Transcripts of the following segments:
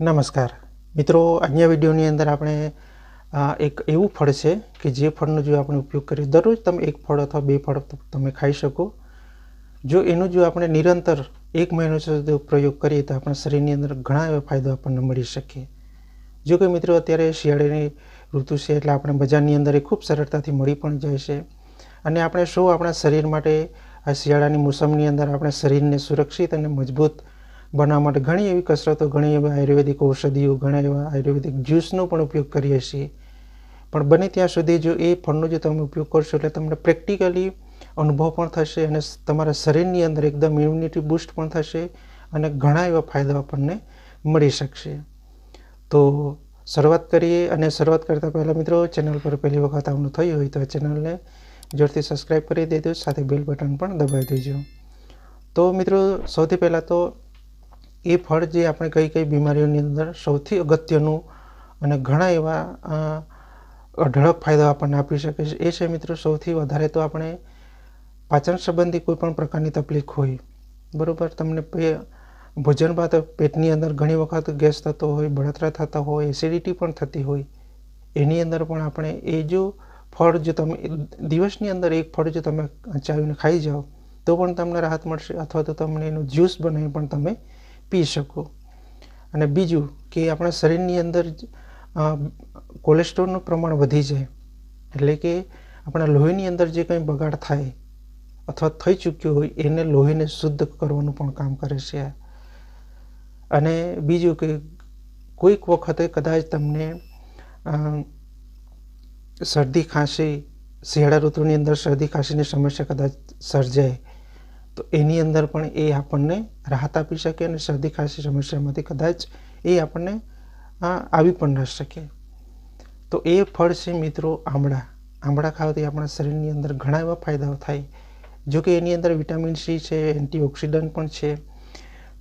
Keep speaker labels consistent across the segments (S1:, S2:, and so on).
S1: નમસ્કાર. મિત્રો, આજના વિડીયોની અંદર આપણે એક એવું ફળ છે કે જે ફળનો જો આપણે ઉપયોગ કરીએ, દરરોજ તમે એક ફળ અથવા બે ફળ તમે ખાઈ શકો. જો એનો જો આપણે નિરંતર એક મહિનો સુધી પ્રયોગ કરીએ તો આપણા શરીરની અંદર ઘણા એવા ફાયદા આપણને મળી શકે. જો કે મિત્રો, અત્યારે શિયાળાની ઋતુ છે એટલે આપણે બજારની અંદર એ ખૂબ સરળતાથી મળી પણ જાય છે. અને આપણે શું આપણા શરીર માટે આ શિયાળાની મોસમની અંદર આપણે શરીરને સુરક્ષિત અને મજબૂત બનાવવા માટે ઘણી એવી કસરતો, ઘણી એવી આયુર્વેદિક ઔષધિઓ, ઘણા એવા આયુર્વેદિક જ્યુસનો પણ ઉપયોગ કરીએ છીએ. પણ બને ત્યાં સુધી જો એ ફળનો જો તમે ઉપયોગ કરશો એટલે તમને પ્રેક્ટિકલી અનુભવ પણ થશે અને તમારા શરીરની અંદર એકદમ ઇમ્યુનિટી બૂસ્ટ પણ થશે અને ઘણા એવા ફાયદા આપણને મળી શકશે. તો શરૂઆત કરીએ અને શરૂઆત કરતાં પહેલાં મિત્રો ચેનલ પર પહેલી વખત આવનું થયું હોય તો આ ચેનલને જોરથી સબસ્ક્રાઈબ કરી દેજો, સાથે બેલ બટન પણ દબાવી દેજો. તો મિત્રો, સૌથી પહેલાં તો એ ફળ જે આપણે કઈ કઈ બીમારીઓની અંદર સૌથી અગત્યનું અને ઘણા એવા અઢળક ફાયદા આપણને આપી શકે છે. એ છે મિત્રો, સૌથી વધારે તો આપણે પાચન સંબંધી કોઈ પણ પ્રકારની તકલીફ હોય, બરાબર? તમને ભોજન બાદ પેટની અંદર ઘણી વખત ગેસ થતો હોય, બળતરા થતા હોય, એસિડિટી પણ થતી હોય, એની અંદર પણ આપણે એ જો ફળ જો તમે, દિવસની અંદર એક ફળ જો તમે ચાવીને ખાઈ જાઓ, તો પણ તમને રાહત મળશે, અથવા તો તમને એનું જ્યુસ બનાવી પણ તમે પી શકો? અને બીજું કે આપણા શરીરની અંદર કોલેસ્ટ્રોલનું પ્રમાણ વધી જાય, એટલે કે આપણા લોહીની અંદર જે કંઈ બગાડ થાય અથવા થઈ ચૂક્યું હોય, એને લોહીને શુદ્ધ કરવાનું પણ કામ કરે છે. અને બીજું કે કોઈક વખતે કદાચ તમને શરદી ખાંસી, શિયાળા ઋતુની અંદર શરદી ખાંસીની સમસ્યા કદાચ સર્જાય તો એની અંદર પણ એ આપણને રાહત આપી શકે અને શરદી ખાંસી સમસ્યામાંથી કદાચ એ આપણને આવી પણ ન શકે. તો એ ફળ છે મિત્રો આમળા. આમળા ખાવાથી આપણા શરીરની અંદર ઘણા એવા ફાયદાઓ થાય. જો કે એની અંદર વિટામિન સી છે, એન્ટીઓક્સિડન્ટ પણ છે.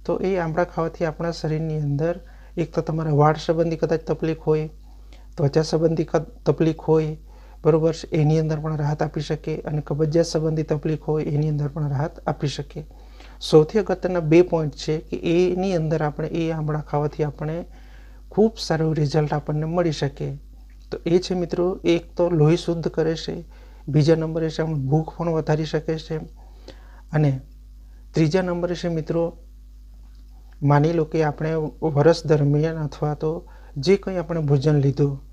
S1: તો એ આમળા ખાવાથી આપણા શરીરની અંદર એક તો તમારા વાળ સંબંધી કદાચ તકલીફ હોય, ત્વચા સંબંધી તકલીફ હોય બરોબર છે? એની અંદર પણ રાહત આપી શકે અને કબજિયાત સંબંધી તકલીફ હોય એની અંદર પણ રાહત આપી શકે. સૌથી અગત્યના બે પોઈન્ટ છે કે એની અંદર આપણે એ આમળા ખાવાથી આપણે ખૂબ સારું રિઝલ્ટ આપણને મળી શકે. તો એ છે મિત્રો, એક તો લોહી શુદ્ધ કરે છે, બીજા નંબરે છે આપણે ભૂખ પણ વધારી શકે છે અને ત્રીજા નંબરે છે મિત્રો, માની લો કે આપણે વર્ષ દરમિયાન અથવા તો જે કંઈ આપણે ભોજન લીધું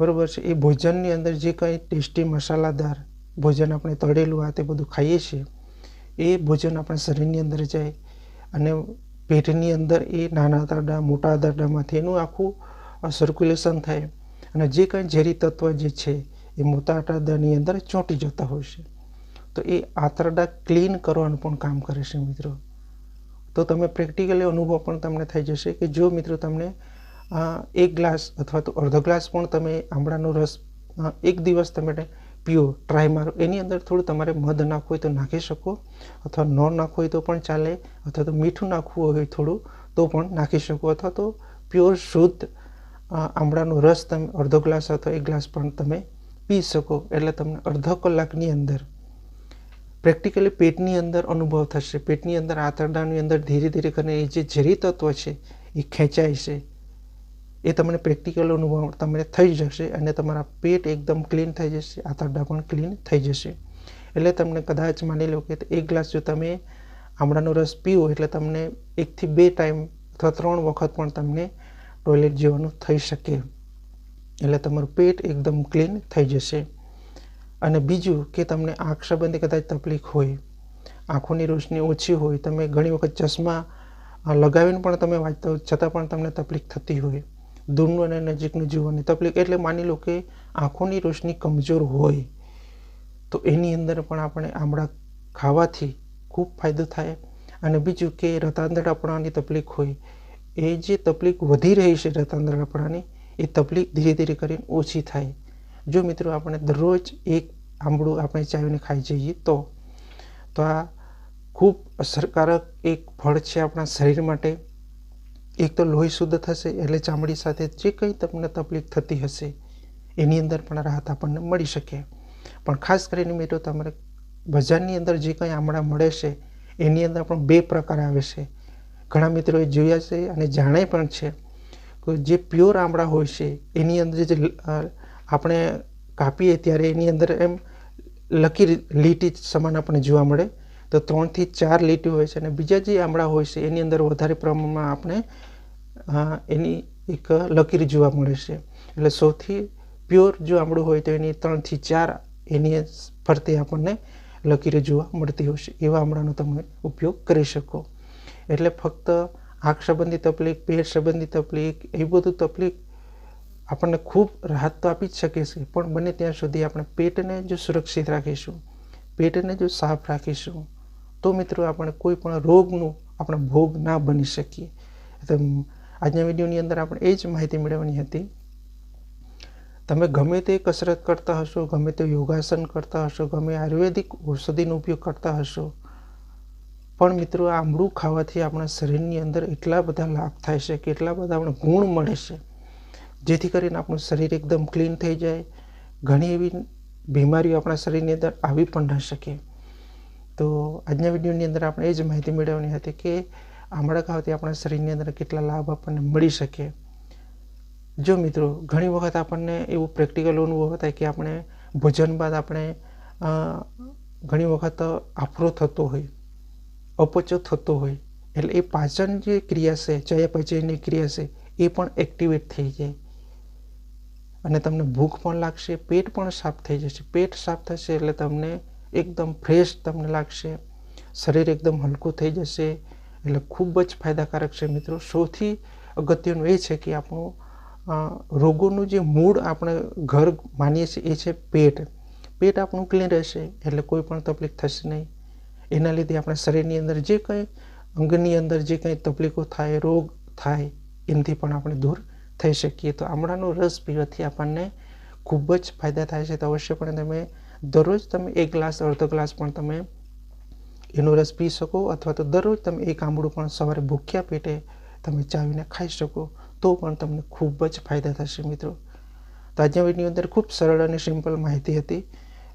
S1: બરોબર છે? એ ભોજનની અંદર જે કંઈ ટેસ્ટી મસાલાદાર ભોજન આપણે તળેલું આ તે બધું ખાઈએ છીએ, એ ભોજન આપણા શરીરની અંદર જાય અને પેટની અંદર એ નાના આંતરડા મોટા આંતરડામાંથી એનું આખું સર્ક્યુલેશન થાય અને જે કંઈ ઝેરી તત્વ જે છે એ મોટા આંતરડાની અંદર ચોંટી જતા હોય છે. તો એ આંતરડા ક્લીન કરવાનું પણ કામ કરે છે મિત્રો. તો તમે પ્રેક્ટિકલી અનુભવ પણ તમને થઈ જશે કે જો મિત્રો તમને એક ગ્લાસ અથવા તો અડધો ગ્લાસ પણ તમે આમળાનો રસ એક દિવસ તમે પીઓ ટ્રાય મારો. એની અંદર થોડું તમારે મધ નાખવું હોય તો નાખી શકો, અથવા ન નાખવું હોય તો પણ ચાલે, અથવા તો મીઠું નાખવું હોય થોડું તો પણ નાખી શકો, અથવા તો પ્યોર શુદ્ધ આમળાનો રસ તમે અડધો ગ્લાસ અથવા એક ગ્લાસ પણ તમે પી શકો. એટલે તમને અડધો કલાકની અંદર પ્રેક્ટિકલી પેટની અંદર અનુભવ થશે. પેટની અંદર આંતરડાની અંદર ધીરે ધીરે કરીને એ જે ઝેરી તત્વ છે, એ ખેંચાય છે. એ તમને પ્રેક્ટિકલ અનુભવ તમને થઈ જશે અને તમારા પેટ એકદમ ક્લીન થઈ જશે આંતરડા પણ ક્લીન થઈ જશે. એટલે તમને કદાચ માની લો કે એક ગ્લાસ જો તમે આમળાનો રસ પીવો એટલે તમને એકથી બે ટાઈમ અથવા ત્રણ વખત પણ તમને ટોયલેટ જવાનું થઈ શકે. એટલે તમારું પેટ એકદમ ક્લીન થઈ જશે. અને બીજું કે તમને આંખ સંબંધી કદાચ તકલીફ હોય, આંખોની રોશની ઓછી હોય, તમે ઘણી વખત ચશ્મા લગાવીને પણ તમે વાંચતા છતાં પણ તમને તકલીફ થતી હોય. દૂરનું અને નજીકનું જીવનની તકલીફ. એટલે માની લો કે આંખોની રોશની કમજોર હોય, તો એની અંદર પણ આપણે આમળા ખાવાથી ખૂબ ફાયદો થાય. અને બીજું કે રતાંતરડાપણાની તકલીફ હોય, એ જે તકલીફ વધી રહી છે રતાંતરડાપણાની એ તકલીફ ધીરે ધીરે કરીને ઓછી થાય. જો મિત્રો આપણે દરરોજ એક આંબળું આપણે ચાવીને ખાઈ જઈએ, તો તો આ ખૂબ અસરકારક એક ફળ છે આપણા શરીર માટે. એક તો લોહી શુદ્ધ થશે એટલે ચામડી સાથે જે કંઈ તમને તકલીફ થતી હશે, એની અંદર પણ રાહત આપણને મળી શકે. પણ ખાસ કરીને મિત્રો તમારે બજારની અંદર જે કંઈ આમળા મળે છે, એની અંદર પણ બે પ્રકાર આવે છે. ઘણા મિત્રોએ જોયા છે અને જાણે પણ છે કે જે પ્યોર આમળા હોય છે, એની અંદર જે આપણે કાપીએ ત્યારે એની અંદર એમ લકીર લીટી સમાન આપણને જોવા મળે. તો ત્રણથી ચાર લીટી હોય છે અને બીજા જે આમળા હોય છે, એની અંદર વધારે પ્રમાણમાં આપણે એની એક લકીર જોવા મળે છે. એટલે સૌથી પ્યોર જો આમળું હોય તો એની ત્રણથી ચાર એની ફરતે આપણને લકીરો જોવા મળતી હશે એવા આમળાનો તમે ઉપયોગ કરી શકો. એટલે ફક્ત આંખ સંબંધી તકલીફ, પેટ સંબંધી તકલીફ, એ બધું તકલીફ આપણને ખૂબ રાહત તો આપી જ શકે છે, પણ બને ત્યાં સુધી આપણે પેટને જો સુરક્ષિત રાખીશું, પેટને જો સાફ રાખીશું તો મિત્રો આપણે કોઈ પણ રોગનું આપણે ભોગ ના બની શકીએ. તો આજના વિડીયોની અંદર આપણે એ જ માહિતી મેળવવાની હતી. તમે ગમે તે કસરત કરતા હશો, ગમે તે યોગાસન કરતા હશો, ગમે આયુર્વેદિક ઔષધિનો ઉપયોગ કરતા હશો, પણ મિત્રો આ આમળું ખાવાથી આપણા શરીરની અંદર એટલા બધા લાભ થાય છે કે એટલા બધા આપણે ગુણ મળે છે, જેથી કરીને આપણું શરીર એકદમ ક્લીન થઈ જાય. ઘણી એવી બીમારીઓ આપણા શરીરની અંદર આવી પણ ન શકે. તો આજના વિડીયોની અંદર આપણે એ જ માહિતી મેળવવાની હતી કે આમળા ખાવાથી આપણા શરીરની અંદર કેટલા લાભ આપણને મળી શકે. જો મિત્રો, ઘણી વખત આપણને એવું પ્રેક્ટિકલ અનુભવ થાય કે આપણે ભોજન બાદ આપણે ઘણી વખત આફરો થતો હોય, અપચો થતો હોય, એટલે એ પાચન જે ક્રિયા છે ચયાપચયની ક્રિયા છે, એ પણ એક્ટિવેટ થઈ જાય. અને તમને ભૂખ પણ લાગશે, પેટ પણ સાફ થઈ જશે. પેટ સાફ થશે એટલે તમને એકદમ ફ્રેશ તમને લાગશે. શરીર એકદમ હલકું થઈ જશે. એટલે ખૂબ જ ફાયદાકારક છે મિત્રો. સૌથી અગત્યનું એ છે કે આપણું રોગોનું જે મૂળ આપણે ઘર માનીએ છીએ એ છે પેટ. પેટ આપણું ક્લીન રહેશે એટલે કોઈ પણ તકલીફ થશે નહીં. એના લીધે આપણા શરીરની અંદર જે કંઈ અંગની અંદર જે કંઈ તકલીફો થાય, રોગ થાય, એનાથી પણ આપણે દૂર થઈ શકીએ. તો આમળાનો રસ પીવાથી આપણને ખૂબ જ ફાયદા થાય છે. તો અવશ્યપણે તમે દરરોજ તમે એક ગ્લાસ, અડધો ગ્લાસ પણ તમે એનો રસ પી શકો અથવા તો દરરોજ તમે એક આંબળું પણ સવારે ભૂખ્યા પેટે તમે ચાવીને ખાઈ શકો, તો પણ તમને ખૂબ જ ફાયદા થશે મિત્રો. તો આજના અંદર ખૂબ સરળ અને સિમ્પલ માહિતી હતી.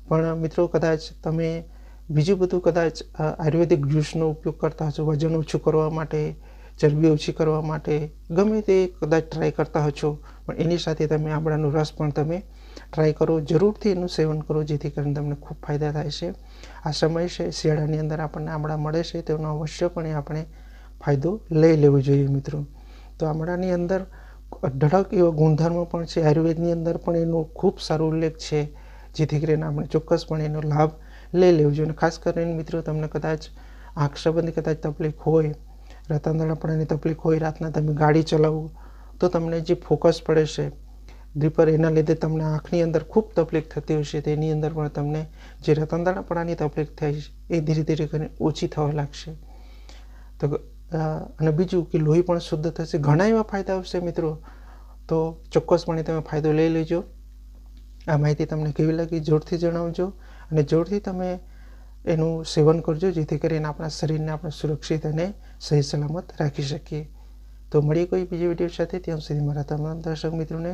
S1: પણ મિત્રો કદાચ તમે બીજું બધું કદાચ આયુર્વેદિક જ્યુસનો ઉપયોગ કરતા હશો, વજન ઓછું કરવા માટે, ચરબી ઓછી કરવા માટે, ગમે તે કદાચ ટ્રાય કરતા હશો, પણ એની સાથે તમે આંબળાનો રસ પણ તમે ટ્રાય કરો, જરૂરથી એનું સેવન કરો, જેથી કરીને તમને ખૂબ ફાયદા થાય છે. આ સમય છે, શિયાળાની અંદર આપણને આમળા મળે છે, તેનો અવશ્યપણે આપણે ફાયદો લઈ લેવો જોઈએ મિત્રો. તો આમળાની અંદર અઢળક એવો ગુણધર્મ પણ છે, આયુર્વેદની અંદર પણ એનો ખૂબ સારો ઉલ્લેખ છે, જેથી કરીને આપણે ચોક્કસપણે એનો લાભ લઈ લેવો જોઈએ. અને ખાસ કરીને મિત્રો, તમને કદાચ આંખ સંબંધી કદાચ તકલીફ હોય રતાંતરપણાની તકલીફ હોય, રાતના તમે ગાડી ચલાવો, તો તમને જે ફોકસ પડે છે દીપર એના લીધે તમને આંખની અંદર ખૂબ તકલીફ થતી હશે તેની અંદર પણ તમને જે રતનદાણાપણાની તકલીફ થાય છે, એ ધીરે ધીરે કરીને ઓછી થવા લાગશે. તો અને બીજું કે લોહી પણ શુદ્ધ થશે. ઘણા એવા ફાયદા આવશે મિત્રો. તો ચોક્કસપણે તમે ફાયદો લઈ લેજો. આ માહિતી તમને કેવી લાગી જોરથી જણાવજો. અને જોરથી તમે એનું સેવન કરજો, જેથી કરીને આપણા શરીરને આપણે સુરક્ષિત અને સહી સલામત રાખી શકીએ. તો મળીએ કોઈ બીજી વીડિયો સાથે. ત્યાં સુધી મારા તમામ દર્શક મિત્રોને